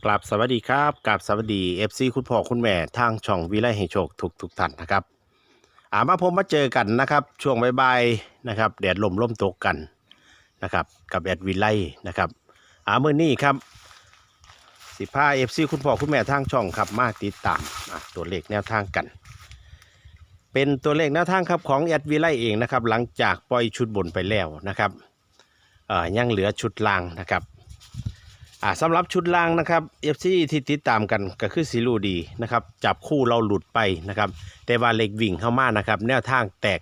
กราบสวัสดีครับกราบสวัสดีเอฟซีคุณพ่อคุณแม่ทางช่องวิไลให้โชคทุกทุกท่านนะครับอ่ามาผมมาเจอกันนะครับ ช่วงบ่ายๆนะครับแดดลมล่มตกกันนะครับ กับแอดวิไลนะครับอ่ามื่อนี้ครับสิพาเอฟซีคุณพ่อคุณแม่ทางช่องครับมาติดตามตัวเลขแนวทางกัน เป็นตัวเลขแนวทางครับของแอดวิไลเองนะครับ หลังจากปล่อยชุดบนไปแล้วนะครับยังเหลือชุดล่างนะครับ อ่าสำหรับชุดล่างนะครับ FC ที่ติดตามกันก็คือสีรูดีนะครับจับคู่เราหลุดไปนะครับ แต่ว่าเลขวิ่งเข้ามานะครับ แนวทางแตก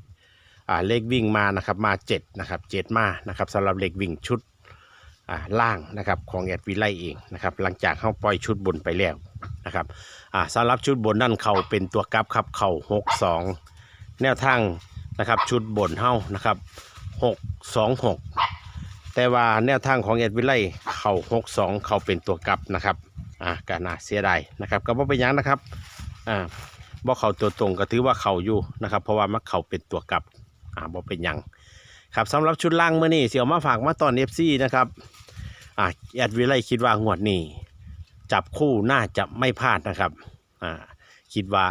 78อ่าเลขวิ่งมานะครับมา7นะครับ7มานะครับสำหรับเลขวิ่งชุดอ่าล่างนะครับของแอดวิไลเองนะครับหลังจากเข้าปล่อยชุดบนไปแล้วนะครับอ่าสำหรับชุดบนนั่นเขาเป็นตัวกลับครับเข่า62 แนวทางนะครับชุดบนเฮ้านะครับ626 แต่ว่าแนวทางของเอ็ดวิไลเข่าหกสองเข่าเป็นตัวกลับนะครับอ่าก็น่าเสียดายนะครับก็บ่เป็นยังนะครับอ่าบ่เข่าตัวตรงก็ถือว่าเข่าอยู่นะครับ เพราะว่ามันเข่าเป็นตัวกลับอ่าบ่เป็นยังครับสำหรับชุดล่างเมื่อนี้เสี่ยวมาฝากมาตอนเอฟซีนะครับอ่าแอดวิไลคิดว่างวดนี้จับคู่น่าจะไม่พลาดนะครับอ่าคิดว่า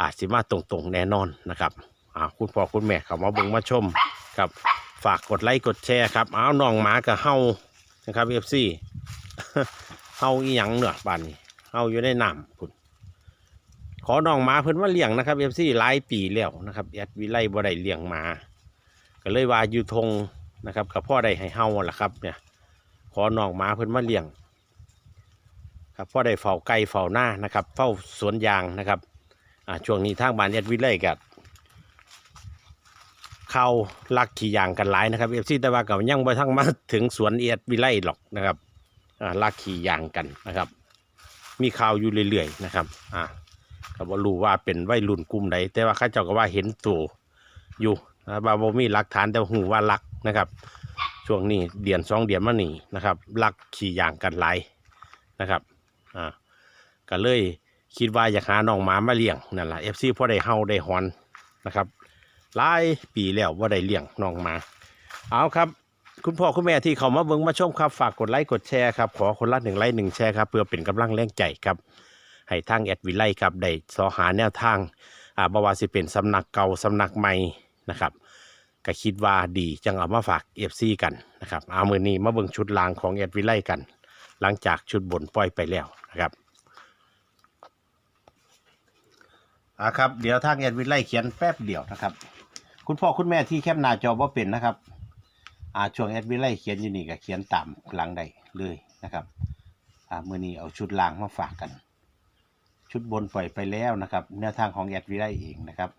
อาจสิมาตรงๆแน่นอนนะครับอ่าคุณพ่อคุณแม่เขามาเบิ่งมาชมครับ ฝากกดไลค์กดแชร์ครับ เอาน้องหมากับเฮานะครับเอฟซีเฮาอีหยังเนื้อบ้านนี้เฮาอยู่ในน้ำพุ่นขอน้องหมาเพิ่นว่าเลี้ยงนะครับเอฟซีหลายปีแล้วนะครับแอดวิไลบ่ได้เลี้ยงหมา ก็เลยว่าอยู่ทงนะครับกับพ่อได้ให้เฮาล่ะครับ เนี่ย ขอน้องหมาเพิ่นมาเลี้ยงครับพ่อได้เฝ้าไก่เฝ้าหน้านะครับ เฝ้าสวนยางนะครับอ่าช่วงนี้ทางบ้านแอดวิไลกับ เข้าลักขี่ยางกันหลายนะครับเอฟซีแต่ว่ากับยังไปทั้งมาถึงสวนเอียดวิไลหรอกนะครับอ่าลักขี่ยางกันนะครับ มีข่าวอยู่เรื่อยๆนะครับอ่าก็บ่รู้ว่าเป็นวัยรุ่นกลุ่มใดแต่ว่าข้าเจ้าก็ว่าเห็นตัวอยู่นะครับว่าบมีหลักฐานแต่หูว่าลักนะครับ ช่วงนี้เดือนสองเดือนมานี่นะครับลักขี่ยางกันหลายนะครับอ่าก็เลยคิดว่าอยากหาน้องหมามาเลี้ยงนั่นแหละเอฟซีพอได้เฮาได้ฮอนนะครับ หลายปีแล้วว่าได้เลี้ยงน้องหมา เอาครับ คุณพ่อคุณแม่ที่เขามาเบิ่งมาชมครับฝากกดไลค์กดแชร์ครับขอคนละหนึ่งไลค์หนึ่งแชร์ครับเพื่อเป็นกำลังแรงใจครับ ให้ทางแอดวิไลครับได้สอหาแนวทางอ่าบว่าสิเป็นสำนักเก่าสำนักใหม่นะครับก็คิดว่าดีจังเอามาฝากเอฟซีกันนะครับเอามือนี้มาเบิ่งชุดลางของแอดวิไลกัน หลังจากชุดบนปล่อยไปแล้วนะครับอ่าครับเดี๋ยวทางแอดวิไลเขียนแป๊บเดียวนะครับ คุณพ่อคุณแม่ที่แคปหน้าจอว่าเป็นนะครับอาช่วงแอดวิไลเขียนอยู่นี่ก็เขียนตามหลังใดเลยนะครับอ่ามื่อนี้เอาชุดล่างมาฝากกัน ชุดบนปล่อยไปแล้วนะครับแนวทางของแอดวิไลเองนะครับ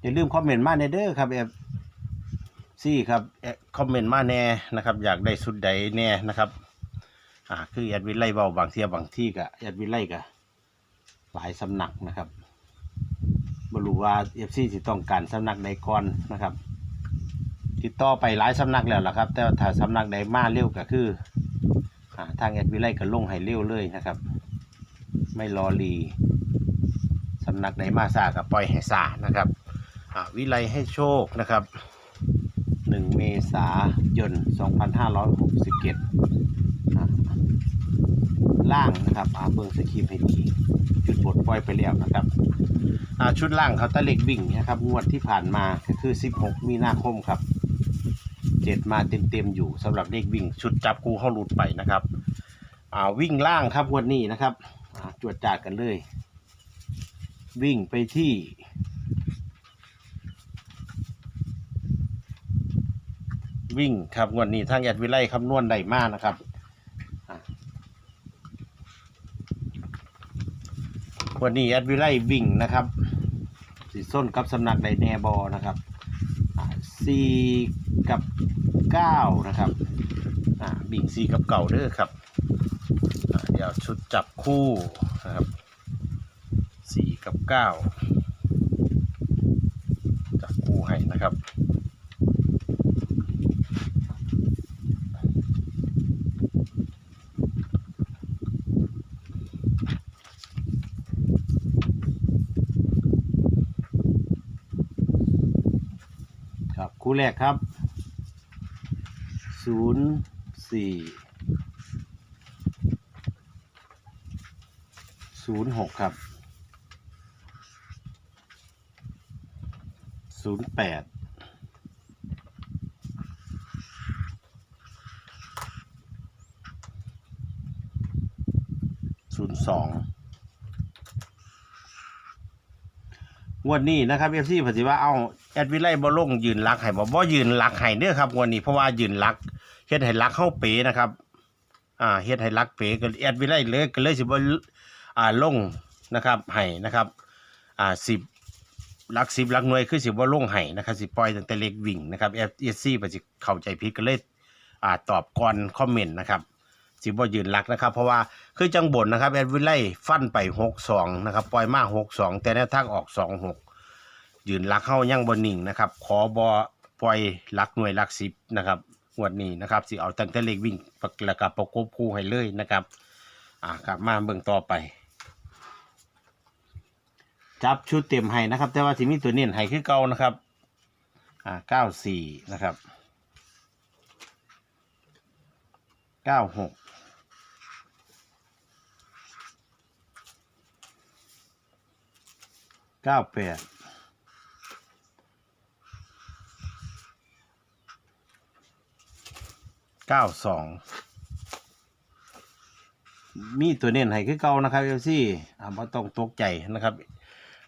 อย่าลืมคอมเมนต์มาในเด้อครับเอ ซี่ครับคอมเมนต์มาแน่นะครับ อยากได้สุดใดแน่นะครับ อ่า คือแอดวิไลเบาบางเทียบางที่กับแอดวิไลกับหลายสำนักนะครับบรู้ว่าเอฟซีจะต้องการสำนักใดก่อนนะครับ ติดต่อไปหลายสำนักแล้วล่ะครับ แต่ว่าถ้าสำนักใดมาเร็วก็คืออ่าทางแอดวิไลก็ลงให้เร็วเลยนะครับ ไม่รอรีสำนักใดมาซากับปล่อยให้ซานะครับอ่าวิไลให้โชคนะครับ หนึ่งเมษายน 2567 ล่างนะครับอาเบิงสคริปต์ให้ดีจุดบทปล่อยไปแล้วนะครับชุดล่างเขาตะเล็กวิ่งนะครับ งวดที่ผ่านมาก็คือ 16 มีนาคมครับเจ็ดมาเต็มๆอยู่สำหรับเลขวิ่ง ชุดจับคู่เข้าหลุดไปนะครับวิ่งล่างครับงวดนี้นะครับจวดจาดกันเลย วิ่งไปที่ วิ่งครับงวดนี้ทางแอดวิไลคำนวณได้มากนะครับวันนี้แอดวิไลวิ่งนะครับ สีส้นกับสำนักไดแนบอนะครับสี่กับเก้านะครับอ่าวิ่งสี่กับเก่าเด้อครับเดี๋ยวชุดจับคู่นะครับสี่กับเก้าจับคู่ให้นะครับ คู่แรกครับศูนย์สี่ศูนย์หกครับศูนย์แปดศูนย์สอง งวดนี้นะครับเอฟซีปฏิว่าเอาแอดวิไลบ่ลงยืนรักให้บ่บ่ยืนรักให้เด้อครับงวดนี้เพราะว่ายืนรักเฮ็ดให้รักเข้าเป๋นะครับอ่าเฮ็ดให้รักเป๋ก็แอดวิไลเลยก็เลยสิบ่อ่าลงนะครับให้นะครับอ่า10ลัก10ลักหน่วยคือสิบ่ลงให้นะครับสิปล่อยตั้งแต่เล็กวิ่งนะครับเอฟซีปฏิเข้าใจผิดก็เลยอ่าตอบก่อนคอมเมนต์นะครับ สิบ่ยืนรักนะครับ เพราะว่าคือจังบนนะครับแอดวิไลฟันไปหกสองนะครับปล่อยมาหกสองแต่แนวทางออกสองหกยืนรักเข้ายังบนหนิ่งนะครับ ขอบอปล่อยรักหน่วยรักสิบนะครับงวดนี้นะครับสิเอาตั้งแต่เล็กวิ่งแล้วก็ประกบคู่ให้เลยนะครับอ่าครับมาเบิ่งต่อไปจับชุดเต็มให้นะครับ แต่ว่าที่มีตัวเน้นให้คือเก่านะครับอ่าเก้าสี่นะครับเก้าหก เก้าแปดเก้าสองมีตัวเน้นให้คือเก่านะครับเอลซี่อ่าบ่ต้องตกใจนะครับ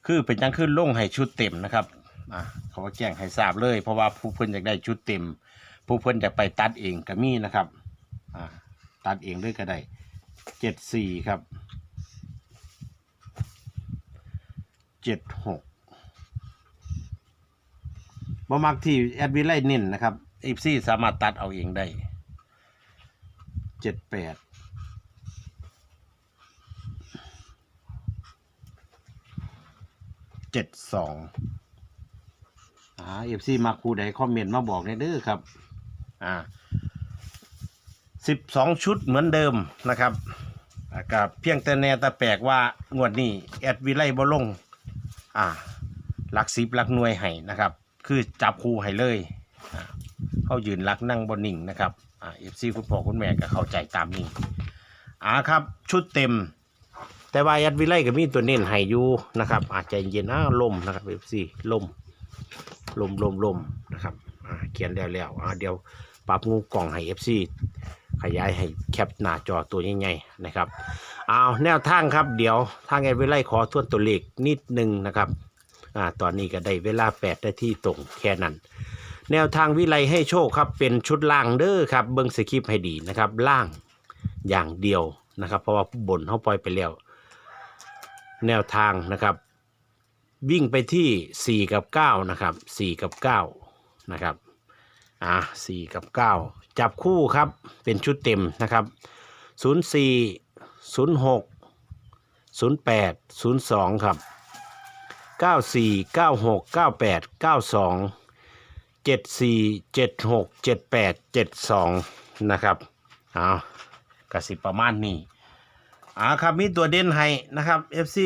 คือเป็นจังขึ้นลงให้ชุดเต็มนะครับอ่าเขาก็แจ้งให้ทราบเลย เพราะว่าผู้เพิ่นอยากได้ชุดเต็ม ผู้เพิ่นอยากไปตัดเองก็มีนะครับอ่าตัดเองด้วยก็ได้เจ็ดสี่ครับ เจ็ดหกบ่มักที่แอดวิไลน้นนะครับเอฟซีสามารถตัดเอาเองได้เจ็ดแปดเจ็ดสองอ่าเอฟซีมาคูใดคอมเมนต์มาบอกในเด้อครับ อ่าสิบสองชุดเหมือนเดิมนะครับกับเพียงแต่แน่แต่แปลกว่างวดนี้ แอดวิไลบ่ลง อ่าหลักสิบหลักหน่วยให้นะครับ คือจับคู่ให้เลยเขายืนหลักนั่งบนนิ่งนะครับอ่าเอฟซีคุณพ่อคุณแม่ก็เข้าใจตามนี้อ่าครับ ชุดเต็ม แต่ว่ายัดวิไลก็มีตัวเน้นให้อยู่นะครับ อาจจะเย็นอ้าลมนะครับเอฟซีลมลมลมลมนะครับอ่าเขียนแล้วแล้วอ่าเดี๋ยวปรับงูกล่องให้เอฟซี ขยายให้แคปหน้าจอตัวใหญ่ๆนะครับเอาแนวทางครับเดี๋ยวทางแอดวิไลขอทวนตัวเลขนิดนึงนะครับอ่าตอนนี้ก็ได้เวลา8นาทีตรงแค่นั้น แนวทางวิไลให้โชคครับเป็นชุดล่างเด้อครับเบิ้งสคริปต์ให้ดีนะครับล่างอย่างเดียวนะครับ เพราะว่าบนเขาปล่อยไปแล้ว แนวทางนะครับ วิ่งไปที่ 4 กับ 9 นะครับ 4 กับ 9 นะครับ อ่าสี่กับเก้าจับคู่ครับเป็นชุดเต็มนะครับศูนย์สี่ศูนย์หกศูนย์แปดศูนย์สองครับเก้าสี่เก้าหกเก้าแปดเก้าสองเจ็ดสี่เจ็ดหกเจ็ดแปดเจ็ดสองนะครับเอากระสิประมาณนี้อ่าครับมีตัวเด่นให้นะครับ FC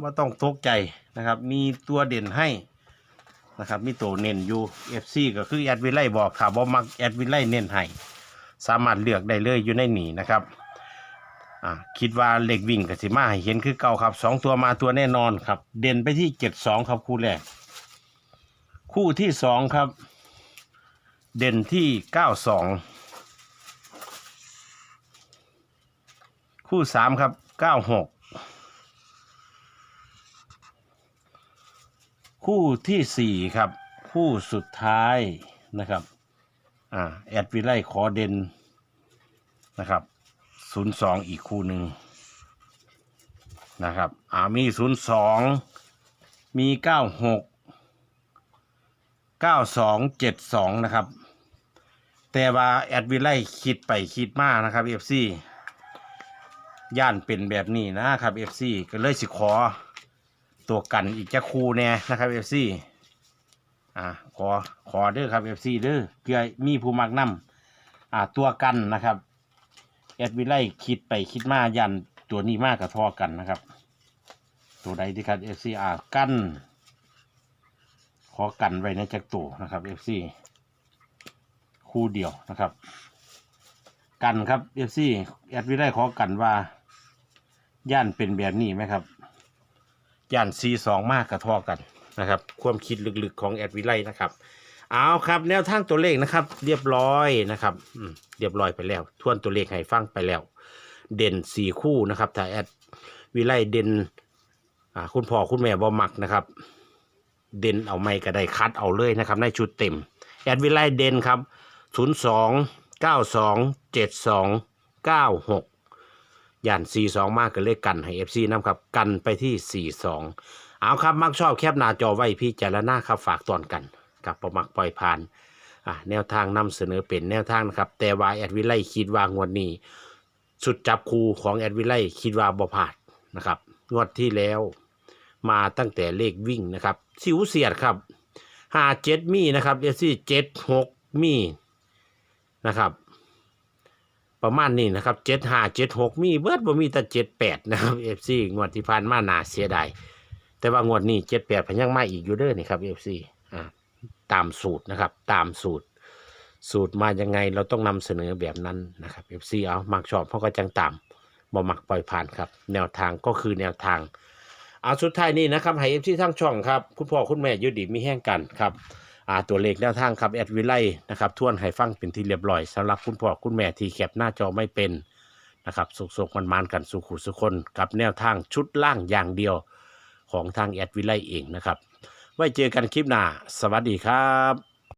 ว่าต้องตกใจนะครับ มีตัวเด่นให้ นะครับมีตัวเน้นอยู่ FC ก็คือแอดวิไลบอกค่ะว่ามักแอดวิไลเน้นให้สามารถเลือกได้เลยอยู่ในนี้นะครับอ่าคิดว่าเหล็กวิ่งกับสิมาให้เห็นคือเก่าครับสองตัวมาตัวแน่นอนครับ เด่นไปที่เจ็ดสองครับคู่แรก คู่ที่สองครับ เด่นที่เก้าสองคู่สามครับเก้าหก คู่ที่สี่ครับ คู่สุดท้ายนะครับอ่าแอดวิไลขอเด่นนะครับศูนย์สองอีกคู่หนึ่งนะครับอ่ามีศูนย์สองมีเก้าหกเก้าสองเจ็ดสองนะครับ แต่ว่าแอดวิไลคิดไปคิดมานะครับเอฟซีย่านเป็นแบบนี้นะครับเอฟซีก็เลยสิขอ ตัวกันอีกจะคูแน่นะครับเอฟซีอ่าขอขอเด้อครับเอฟซีเด้อเพื่อมีผู้มักนำอ่าตัวกันนะครับแอดวิไลคิดไปคิดมายันตัวนี้มากกับทอกันนะครับ ตัวใดที่ครับ FCR กันขอกันไว้ในจักรตัวนะครับ FC คู่เดียวนะครับ กันครับเอฟซีแอดวิไลขอกันว่าย่านเป็นแบบนี้ไหมครับ ย่านซีสองมากกระทอกันนะครับ ความคิดลึกๆของแอดวิไลนะครับ เอาครับแนวทางตัวเลขนะครับ เรียบร้อยนะครับเรียบร้อยไปแล้ว ทวนตัวเลขให้ฟังไปแล้ว เด่นสี่คู่นะครับถ้าแอดวิไลเด่นอ่าคุณพ่อคุณแม่บ่มักนะครับ เด่นเอาไม่ก็ได้คัดเอาเลยนะครับในชุดเต็ม แอดวิไลเด่นครับ 02 92 72 96 ย่าน42มากก็เลยกันให้ FC นำครับ กันไปที่42เอาครับ มักชอบแคบหน้าจอไว้พี่จารณาครับฝากตอนกันกับประมักปล่อยผ่านอะแนวทางนำเสนอเป็นแนวทางนะครับ แต่ว่าแอดวิไลคิดว่างวดนี้สุดจับคูของแอดวิไลคิดว่าบ่พาดนะครับงวดที่แล้วมาตั้งแต่เลขวิ่งนะครับสิวเสียดครับห้าเจ็ดมีนะครับเอซี่เจ็ดหกมีนะครับ ประมาณนี้นะครับเจ็ดห้าเจ็ดหกมีเบิดบ่มีแต่เจ็ดแปดนะครับเอฟซีงวดที่ผ่านมาหนาเสียดายแต่ว่างวดนี้เจ็ดแปดพยังมาอีกอยู่เด้อนี่ครับเอฟซีอ่าตามสูตรนะครับ ตามสูตร สูตรมายังไงเราต้องนำเสนอแบบนั้นนะครับเอฟซีเอามักชอบเพราะก็จังตามบ่มักปล่อยผ่านครับ แนวทางก็คือแนวทางเอาสุดท้ายนี้นะครับให้เอฟซีทั้งช่องครับ คุณพ่อคุณแม่ยุดีมีแห้งกันครับ อ่าตัวเลขแนวทางครับแอดวิไลนะครับทวนให้ฟังเป็นที่เรียบร้อยสำหรับคุณพ่อคุณแม่ที่แคปหน้าจอไม่เป็นนะครับสุกๆมันมานๆกันสุขุสุคนกับแนวทางชุดล่างอย่างเดียวของทางแอดวิไลเองนะครับ ไว้เจอกันคลิปหน้า สวัสดีครับ